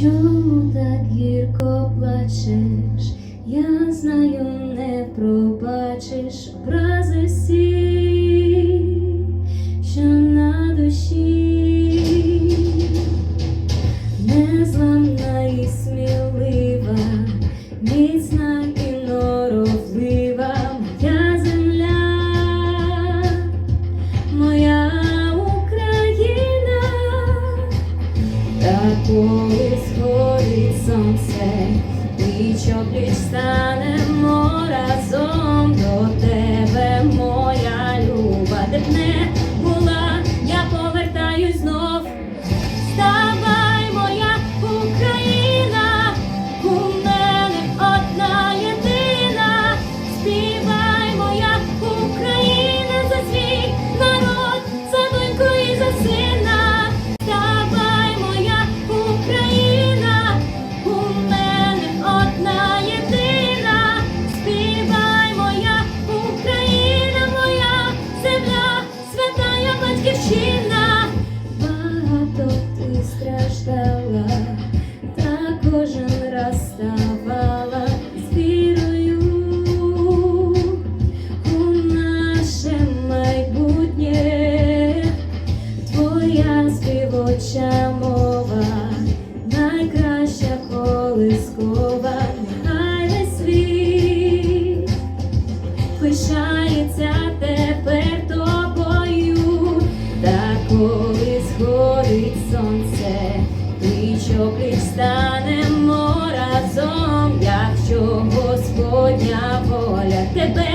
Чому так гірко плачеш? Я знаю, не пробачиш. та сонце, Пліч обліч станемо разом до тебе, моя люба дебне. плаче, річок станемо разом, якщо Господня воля тебе.